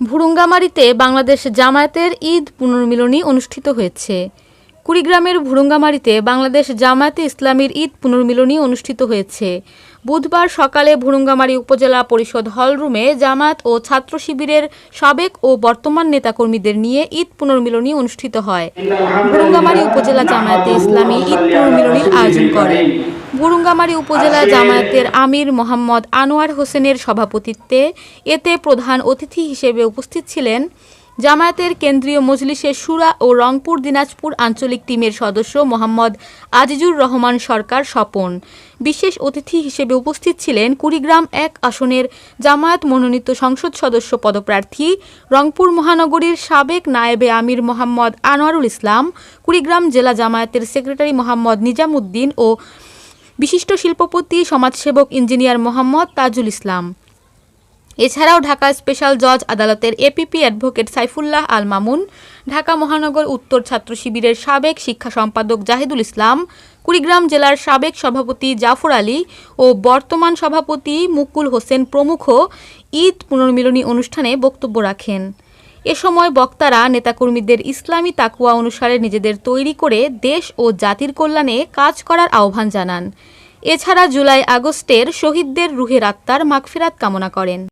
ভুরুঙ্গামারিতে বাংলাদেশ জামায়াতের ঈদ পুনর্মিলনী অনুষ্ঠিত হয়েছে। কুড়িগ্রামের ভুরুঙ্গামারিতে বাংলাদেশ জামায়াতে ইসলামীর ঈদ পুনর্মিলনী অনুষ্ঠিত হয়েছে। বুধবার সকালে ভুরুঙ্গামারী উপজেলা পরিষদ হলরুমে জামায়াত ও ছাত্র শিবিরের সাবেক ও বর্তমান নেতাকর্মীদের নিয়ে ঈদ পুনর্মিলনী অনুষ্ঠিত হয়। ভুরুঙ্গামারী উপজেলা জামায়াতে ইসলামী ঈদ পুনর্মিলনীর আয়োজন করে। বুরুঙ্গামারী উপজেলা জামায়াতের আমির মোহাম্মদ আনোয়ার হোসেনের সভাপতিত্বে এতে প্রধান অতিথি হিসেবে উপস্থিত ছিলেন জামায়াতের কেন্দ্রীয় মজলিসের সুরা ও রংপুর দিনাজপুর আঞ্চলিক টিমের সদস্য মোহাম্মদ আজিজুর রহমান সরকার স্বপন। বিশেষ অতিথি হিসেবে উপস্থিত ছিলেন কুড়িগ্রাম এক আসনের জামায়াত মনোনীত সংসদ সদস্য পদপ্রার্থী, রংপুর মহানগরীর সাবেক নায়েবে আমির মোহাম্মদ আনোয়ারুল ইসলাম, কুড়িগ্রাম জেলা জামায়াতের সেক্রেটারি মোহাম্মদ নিজামুদ্দিন ও বিশিষ্ট শিল্পপতি, সমাজসেবক ইঞ্জিনিয়ার মোহাম্মদ তাজুল ইসলাম। এছাড়াও ঢাকা স্পেশাল জজ আদালতের এপিপি অ্যাডভোকেট সাইফুল্লাহ আল মামুন, ঢাকা মহানগর উত্তর ছাত্র শিবিরের সাবেক শিক্ষা সম্পাদক জাহিদুল ইসলাম, কুড়িগ্রাম জেলার সাবেক সভাপতি জাফর আলী ও বর্তমান সভাপতি মুকুল হোসেন প্রমুখ ঈদ পুনর্মিলনী অনুষ্ঠানে বক্তব্য রাখেন। এ সময় বক্তারা নেতাকর্মীদের ইসলামী তাকুয়া অনুসারে নিজেদের তৈরি করে দেশ ও জাতির কল্যাণে কাজ করার আহ্বান জানান। এছাড়া জুলাই আগস্টের শহীদদের রুহের আত্মার মাগফিরাত কামনা করেন।